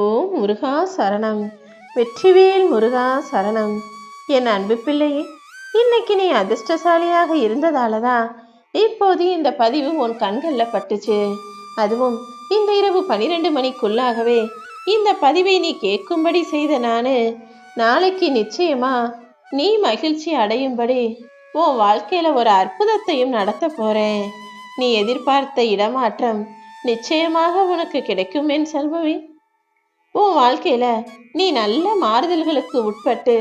ஓம் முருகா சரணம். வெற்றிவேல் முருகா சரணம். என் அன்பு பிள்ளையே இன்னைக்கு நீ அதிர்ஷ்டசாலியாக இருந்ததால தான் இப்போது இந்த பதிவு உன் கண்களில் பட்டுச்சு. அதுவும் இந்த இரவு பனிரெண்டு மணிக்குள்ளாகவே இந்த பதிவை நீ கேட்கும்படி செய்த நானு நாளைக்கு நிச்சயமா நீ மகிழ்ச்சி அடையும்படி உன் வாழ்க்கையில ஒரு அற்புதத்தையும் நடத்த போறேன். நீ எதிர்பார்த்த இடமாற்றம் நிச்சயமாக உனக்கு கிடைக்கும் என் செல்வமே. உன் வாழ்க்கையில நீ நல்ல மாறுதல்களுக்கு உட்பட்டு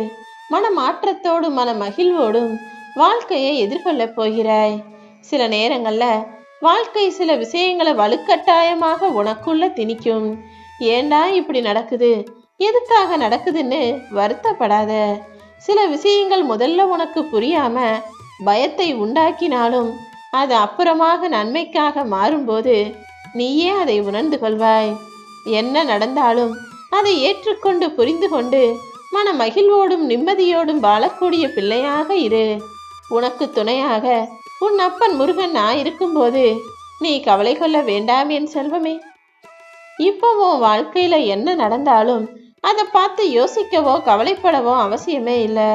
மன மாற்றத்தோடும் மன மகிழ்வோடும் வாழ்க்கையை எதிர்கொள்ளப் போகிறாய். சில நேரங்கள்ல வாழ்க்கை சில விஷயங்களை வலுக்கட்டாயமாக உனக்குள்ள திணிக்கும். ஏண்டா இப்படி நடக்குது? எதுக்காக நடக்குதுன்னு வருத்தப்படாத. சில விஷயங்கள் முதல்ல உனக்கு புரியாம பயத்தை உண்டாக்கினாலும் அது அப்புறமாக நன்மைக்காக மாறும்போது நீயே அதை உணர்ந்து கொள்வாய். என்ன நடந்தாலும் அதை ஏற்றுக்கொண்டு புரிந்து கொண்டு மன மகிழ்வோடும் நிம்மதியோடும் வாழக்கூடிய பிள்ளையாக இரு. உனக்கு துணையாக உன் அப்பன் முருகன் நான் இருக்கும்போது நீ கவலை கொள்ள வேண்டாம் என் செல்வமே. இப்போ உன் வாழ்க்கையில என்ன நடந்தாலும் அதை பார்த்து யோசிக்கவோ கவலைப்படவோ அவசியமே இல்லை.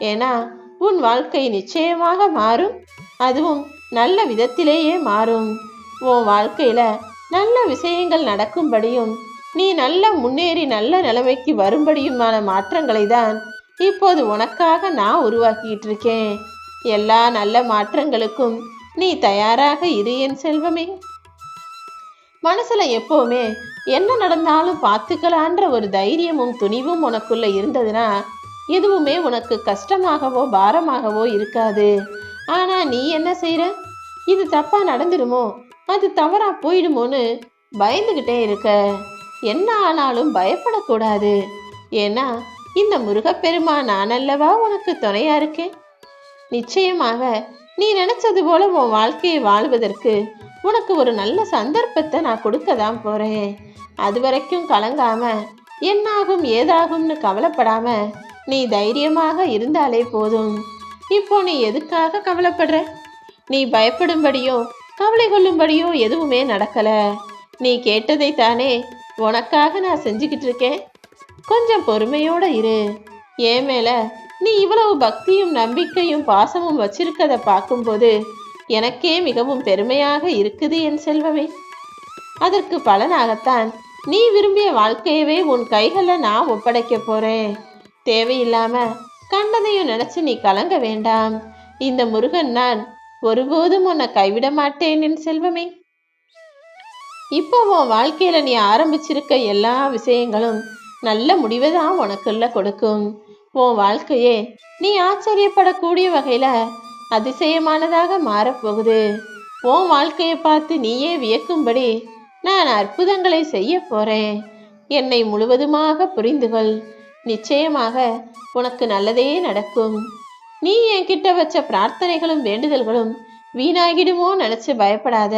ஏன்னா உன் வாழ்க்கை நிச்சயமாக மாறும். அதுவும் நல்ல விதத்திலேயே மாறும். உன் வாழ்க்கையில நல்ல விஷயங்கள் நடக்கும்படியும் நீ நல்ல முன்னேறி நல்ல நிலைமைக்கு வரும்படியுமான மாற்றங்களை தான் இப்போது உனக்காக நான் உருவாக்கிட்டு இருக்கேன் எல்லா நல்ல மாற்றங்களுக்கும் நீ தயாராக இரு என் செல்வமே. மனசுல எப்பவுமே என்ன நடந்தாலும் பார்த்துக்கலான்ற ஒரு தைரியமும் துணிவும் உனக்குள்ள இருந்ததுன்னா எதுவுமே உனக்கு கஷ்டமாகவோ பாரமாகவோ இருக்காது. ஆனா நீ என்ன செய்யற இது தப்பா நடந்துடுமோ அது தவறா போயிடுமோன்னு பயந்துகிட்டே இருக்க. என்ன ஆனாலும் பயப்படக்கூடாது. ஏன்னா இந்த முருகப்பெருமான் நான் அல்லவா உனக்கு துணையா இருக்கேன் நிச்சயமாக நீ நினைச்சது போல உன் வாழ்க்கையை வாழ்வதற்கு உனக்கு ஒரு நல்ல சந்தர்ப்பத்தை நான் கொடுக்க தான் போறேன். அது வரைக்கும் கலங்காம என்னாகும் ஏதாகும்னு கவலைப்படாம நீ தைரியமாக இருந்தாலே போதும். இப்போ நீ எதுக்காக கவலைப்படுற? நீ பயப்படும்படியும் கவலை கொள்ளும்படியோ எதுவுமே நடக்கல. நீ கேட்டதை தானே உனக்காக நான் செஞ்சுக்கிட்டு இருக்கேன். கொஞ்சம் பொறுமையோட இரு. ஏன் மேல நீ இவ்வளவு பக்தியும் நம்பிக்கையும் பாசமும் வச்சிருக்கதை பார்க்கும்போது எனக்கே மிகவும் பெருமையாக இருக்குது என் செல்வமே. அதற்கு பலனாகத்தான் நீ விரும்பிய வாழ்க்கையவே உன் கைகளில் நான் ஒப்படைக்க போறேன். தேவையில்லாம கண்டதையும் நினைச்சு நீ கலங்க வேண்டாம். இந்த முருகன் நான் ஒருபோதும் உன்னை கைவிட மாட்டேன் என் செல்வமே. இப்போ உன் வாழ்க்கையில நீ ஆரம்பிச்சிருக்க எல்லா விஷயங்களும் நல்ல முடிவை தான் உனக்குள்ள கொடுக்கும். உன் வாழ்க்கையே நீ ஆச்சரியப்படக்கூடிய வகையில அதிசயமானதாக மாறப்போகுது. உன் வாழ்க்கையை பார்த்து நீயே வியக்கும்படி நான் அற்புதங்களை செய்ய போறேன். என்னை முழுவதுமாக புரிந்துகொள். நிச்சயமாக உனக்கு நல்லதே நடக்கும். நீ என்கிட்ட வச்ச பிரார்த்தனைகளும் வேண்டுதல்களும் வீணாகிடுமோ நினைச்சு பயப்படாத.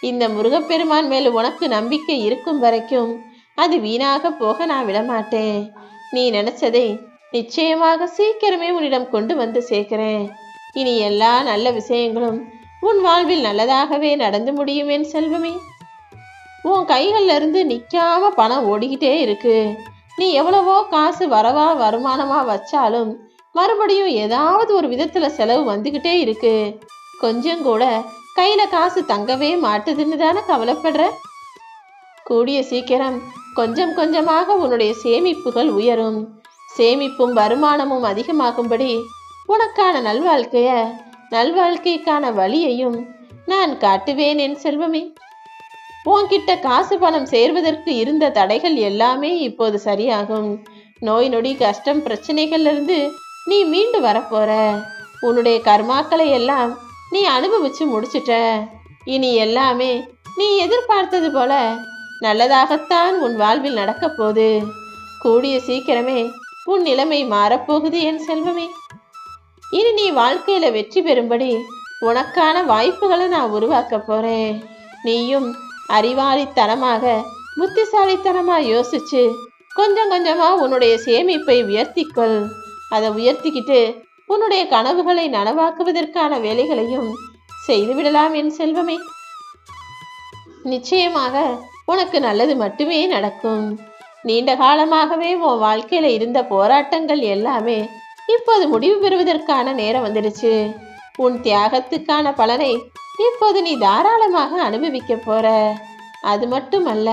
இந்த முருகப்பெருமான் மேல் உனக்கு நம்பிக்கை இருக்கும் வரைக்கும் அது வீணாக போக நான் விடமாட்டேன். நீ நினைச்சதை நிச்சயமாக சீக்கிரமே உன்னிடம் கொண்டு வந்து சேர்க்கிறேன். இனி எல்லா நல்ல விஷயங்களும் உன் வாழ்வில் நல்லதாகவே நடந்து முடியும் என் செல்வமே. உன் கைகள்ல இருந்து நிக்காம பணம் ஓடிக்கிட்டே இருக்கு. நீ எவ்வளவோ காசு வரவா வருமானமா வச்சாலும் மறுபடியும் ஏதாவது ஒரு விதத்துல செலவு வந்துகிட்டே இருக்கு. கொஞ்சம் கூட கையில காசு தங்கவே மாட்டுதுன்னு தானே கவலைப்படுற? கூடிய சீக்கிரம் கொஞ்சம் கொஞ்சமாக உன்னுடைய சேமிப்புகள் உயரும். சேமிப்பும் வருமானமும் அதிகமாகும்படி உனக்கான நல்வாழ்க்கைய நல்வாழ்க்கைக்கான வழியையும் நான் காட்டுவேன் என் செல்வமே. உன்கிட்ட காசு பணம் சேர்வதற்கு இருந்த தடைகள் எல்லாமே இப்போது சரியாகும். நோய் நொடி கஷ்டம் பிரச்சனைகள்லிருந்து நீ மீண்டு வரப்போற. உன்னுடைய கர்மாக்களை எல்லாம் நீ அனுபவிச்சு முடிச்சிட்ட. இனி எல்லாமே நீ எதிர்பார்த்தது போல நல்லதாகத்தான் உன் வாழ்வில் நடக்கப் போகுது. கூடிய சீக்கிரமே உன் நிலைமை மாறப்போகுது என் செல்வமே. இனி நீ வாழ்க்கையில வெற்றி பெறும்படி உனக்கான வாய்ப்புகளை நான் உருவாக்க போறேன். நீயும் அறிவாளித்தனமாக புத்திசாலித்தனமா யோசிச்சு கொஞ்சம் கொஞ்சமா உன்னுடைய சேமிப்பை உயர்த்திக்கொள். அதை உயர்த்திக்கிட்டு உன்னுடைய கனவுகளை நனவாக்குவதற்கான வேலைகளையும் செய்துவிடலாம் என் செல்வமே. நிச்சயமாக உனக்கு நல்லது மட்டுமே நடக்கும். நீண்ட காலமாகவே உன் வாழ்க்கையில இருந்த போராட்டங்கள் எல்லாமே இப்போது முடிவு பெறுவதற்கான நேரம் வந்துடுச்சு. உன் தியாகத்துக்கான பலனை இப்போது நீ தாராளமாக அனுபவிக்க போற. அது மட்டுமல்ல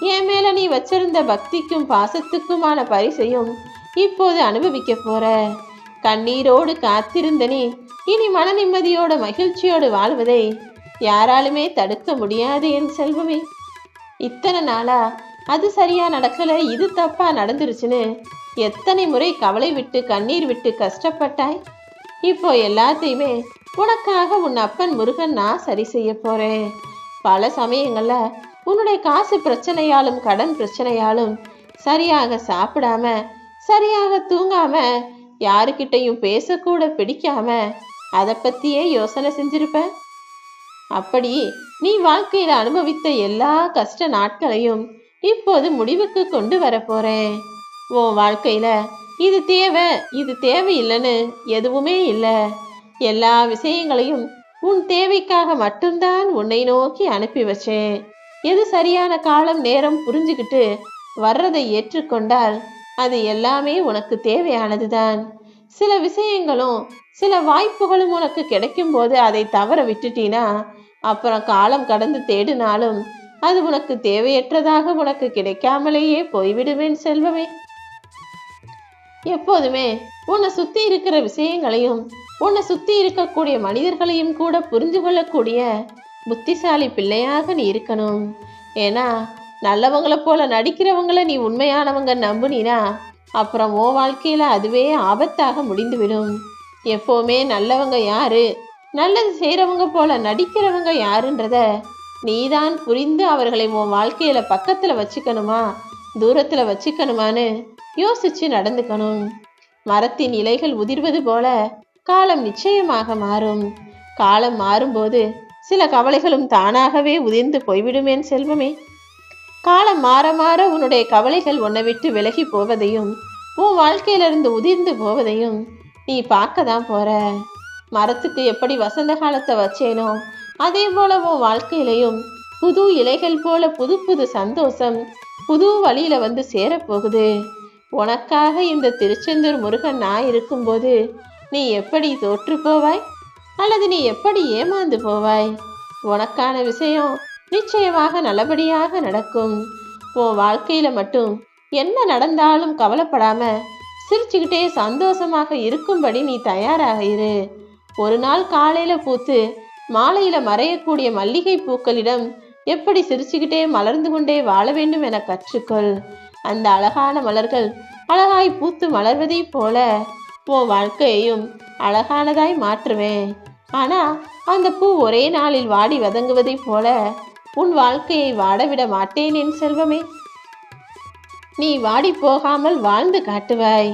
என் மேல நீ வச்சிருந்த பக்திக்கும் பாசத்துக்குமான பரிசையும் இப்போது அனுபவிக்க போற? கண்ணீரோடு காத்திருந்த நீ இனி மன நிம்மதியோட மகிழ்ச்சியோடு வாழ்வதை யாராலுமே தடுக்க முடியாது என் செல்வமே. இத்தனை நாளா அது சரியா நடக்கல இது தப்பா நடந்துருச்சுன்னு எத்தனை முறை கவலை விட்டு கண்ணீர் விட்டு கஷ்டப்பட்டாய்? இப்போ எல்லாத்தையுமே உனக்காக உன் அப்பன் முருகன் நான் சரி செய்ய போறேன். பல சமயங்கள்ல உன்னுடைய காசு பிரச்சனையாலும் கடன் பிரச்சனையாலும் சரியாக சாப்பிடாம சரியாக தூங்காம யாருக்கிட்டையும் பேசக்கூட பிடிக்காம அதை பத்தியே யோசனை செஞ்சிருப்ப? அப்படி நீ வாழ்க்கையில அனுபவித்த எல்லா கஷ்ட நாட்களையும் இப்போது முடிவுக்கு கொண்டு வர போறேன். உன் வாழ்க்கையில இது தேவை இது தேவையில்லைன்னு எதுவுமே இல்லை. எல்லா விஷயங்களையும் உன் தேவைக்காக மட்டும்தான் உன்னை நோக்கி அனுப்பி வச்சேன். எது சரியான காலம் நேரம் புரிஞ்சுக்கிட்டு வர்றதை ஏற்றுக்கொண்டால் அது எல்லாமே உனக்கு தேவையானதுதான். சில விஷயங்களும் சில வாய்ப்புகளும் உனக்கு கிடைக்கும் போது அதை தவற விட்டுட்டீனா அப்புறம் காலம் கடந்து தேடினாலும் அது உனக்கு தேவையற்றதாக உனக்கு கிடைக்காமலேயே போய்விடுவேன் செல்வமே. எப்போதுமே உன்னை சுத்தி இருக்கிற விஷயங்களையும் உன்னை சுத்தி இருக்கக்கூடிய மனிதர்களையும் கூட புரிந்து கொள்ளக்கூடிய புத்திசாலி பிள்ளையாக நீ இருக்கணும். ஏன்னா நல்லவங்களை போல நடிக்கிறவங்கள நீ உண்மையானவங்க நம்புனினா அப்புறம் உன் வாழ்க்கையில் அதுவே ஆபத்தாக முடிந்துவிடும். எப்போவுமே நல்லவங்க யாரு? நல்லது செய்கிறவங்க போல நடிக்கிறவங்க யாருன்றத நீதான் புரிந்து அவர்களை உன் வாழ்க்கையில் பக்கத்தில் வச்சுக்கணுமா? தூரத்தில் வச்சுக்கணுமான்னு யோசிச்சு நடந்துக்கணும். மரத்தின் இலைகள் உதிர்வது போல காலம் நிச்சயமாக மாறும். காலம் மாறும்போது சில கவலைகளும் தானாகவே உதிர்ந்து போய்விடுமேன் செல்வமே. காலம் மாற மாற உன்னுடைய கவலைகள் உன்னை விட்டு விலகி போவதையும் உன் வாழ்க்கையிலிருந்து உதிர்ந்து போவதையும் நீ பார்க்க தான் போற. மரத்துக்கு எப்படி வசந்த காலத்தை வச்சேனோ அதே போல உன் வாழ்க்கையிலையும் புது இலைகள் போல புது புது சந்தோஷம் புது வழியில வந்து சேரப்போகுது. உனக்காக இந்த திருச்செந்தூர் முருகன் நான் இருக்கும்போது நீ எப்படி தோற்று போவாய்? அல்லது நீ எப்படி ஏமாந்து போவாய்? உனக்கான விஷயம் நிச்சயமாக நல்லபடியாக நடக்கும். உன் வாழ்க்கையில மட்டும் என்ன நடந்தாலும் கவலைப்படாம சிரிச்சுக்கிட்டே சந்தோஷமாக இருக்கும்படி நீ தயாராக இரு. ஒரு நாள் காலையில பூத்து மாலையில மறையக்கூடிய மல்லிகை பூக்களிடம் எப்படி சிரிச்சுக்கிட்டே மலர்ந்து கொண்டே வாழ வேண்டும் என கற்றுக்கொள். அந்த அழகான மலர்கள் அழகாய் பூத்து மலர்வதைப் போல உன் வாழ்க்கையையும் அழகானதாய் மாற்றுவேன். ஆனா அந்த பூ ஒரே நாளில் வாடி வதங்குவதைப் போல உன் வாழ்க்கையை வாடவிட மாட்டேன் என் செல்வமே. நீ வாடி போகாமல் வாழ்ந்து காட்டுவாய்.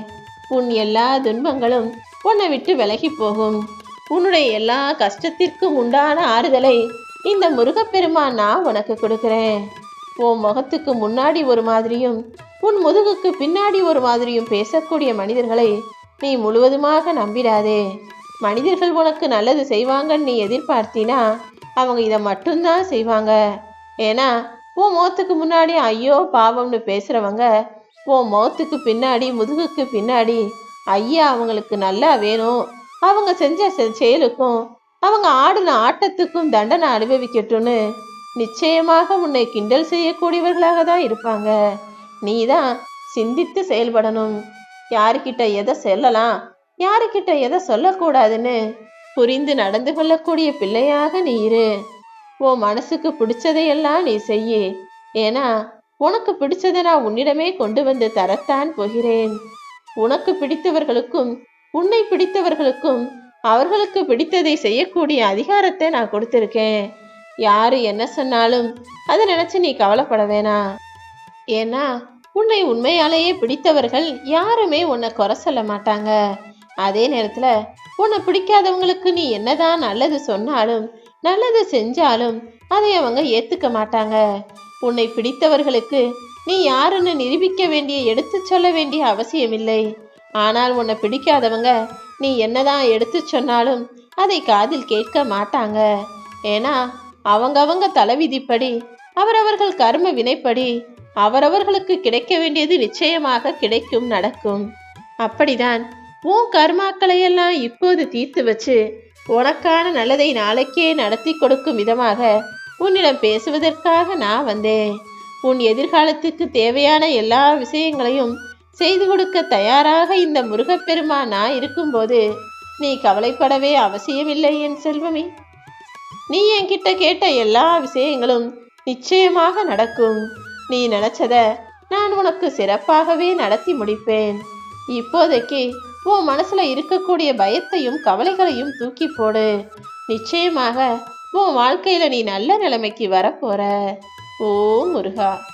உன் எல்லா துன்பங்களும் உன்னை விட்டு விலகி போகும். உன்னுடைய எல்லா கஷ்டத்திற்கும் உண்டான ஆறுதலை இந்த முருகப்பெருமான் நான் உனக்கு கொடுக்கிறேன். உன் முகத்துக்கு முன்னாடி ஒரு மாதிரியும் உன் முதுகுக்கு பின்னாடி ஒரு மாதிரியும் பேசக்கூடிய மனிதர்களை நீ முழுவதுமாக நம்பிடாதே. மனிதர்கள் உனக்கு நல்லது செய்வாங்கன்னு நீ எதிர்பார்த்தினா அவங்க இதை மட்டும்தான் செய்வாங்க. ஏன்னா உன் முகத்துக்கு முன்னாடி ஐயோ பாவம்னு பேசுறவங்க உன் முகத்துக்கு பின்னாடி முதுகுக்கு பின்னாடி ஐயா அவங்களுக்கு நல்லா வேணும். அவங்க செஞ்ச செ- செயலுக்கும் அவங்க ஆடின ஆட்டத்துக்கும் தண்டனை அனுபவிக்கட்டும்னு நிச்சயமாக உன்னை கிண்டல் செய்யக்கூடியவர்களாக தான் இருப்பாங்க. நீ தான் சிந்தித்து செயல்படணும். யாருக்கிட்ட எதை சொல்லலாம் யாருக்கிட்ட எதை சொல்லக்கூடாதுன்னு புரிந்து நடந்து கொள்ளக்கூடிய பிள்ளையாக நீ இரு. உன் மனசுக்கு பிடிச்சதையெல்லாம் நீ செய்ய. ஏன்னா உனக்கு பிடிச்சதை நான் உன்னிடமே கொண்டு வந்து தரத்தான் போகிறேன். உனக்கு பிடித்தவர்களுக்கும் உன்னை பிடித்தவர்களுக்கும் அவர்களுக்கு பிடித்ததை செய்யக்கூடிய அதிகாரத்தை நான் கொடுத்திருக்கேன். யாரு என்ன சொன்னாலும் அதை நினைச்சு நீ கவலைப்பட வேணாம் ஏன்னா உன்னை உண்மையாலேயே பிடித்தவர்கள் யாருமே உன்னை குறை சொல்ல மாட்டாங்க. அதே நேரத்துல உன்னை பிடிக்காதவங்களுக்கு நீ என்னதான் நல்லது சொன்னாலும் நல்லது செஞ்சாலும் அதை அவங்க ஏத்துக்க மாட்டாங்க. உன்னை பிடித்தவர்களுக்கு நீ யாருன்னு நிரூபிக்க வேண்டிய எடுத்துச் சொல்ல வேண்டிய அவசியமில்லை. ஆனால் உன்னை பிடிக்காதவங்க நீ என்னதான் எடுத்து சொன்னாலும் அதை காதில் கேட்க மாட்டாங்க. ஏன்னா அவங்கவங்க தலைவிதிப்படி அவரவர்கள் கர்ம வினைப்படி அவரவர்களுக்கு கிடைக்க வேண்டியது நிச்சயமாக கிடைக்கும் நடக்கும். அப்படிதான் உன் கர்மாக்களை எல்லாம் இப்போது தீர்த்து வச்சு உனக்கான நல்லதை நாளைக்கே நடத்தி கொடுக்கும் விதமாக உன்னிடம் பேசுவதற்காக நான் வந்தேன். உன் எதிர்காலத்துக்கு தேவையான எல்லா விஷயங்களையும் செய்து கொடுக்க தயாராக இந்த முருகப்பெருமான் நான் இருக்கும்போது நீ கவலைப்படவே அவசியமில்லை என் செல்வமே. நீ என்கிட்ட கேட்ட எல்லா விஷயங்களும் நிச்சயமாக நடக்கும். நீ நினைச்சத நான் உனக்கு சிறப்பாகவே நடத்தி முடிப்பேன். இப்போதைக்கு உன் மனசுல இருக்கக்கூடிய பயத்தையும் கவலைகளையும் தூக்கி போடு. நிச்சயமாக உன் வாழ்க்கையில நீ நல்ல நிலைமைக்கு வரப்போற. ஓ முருகா.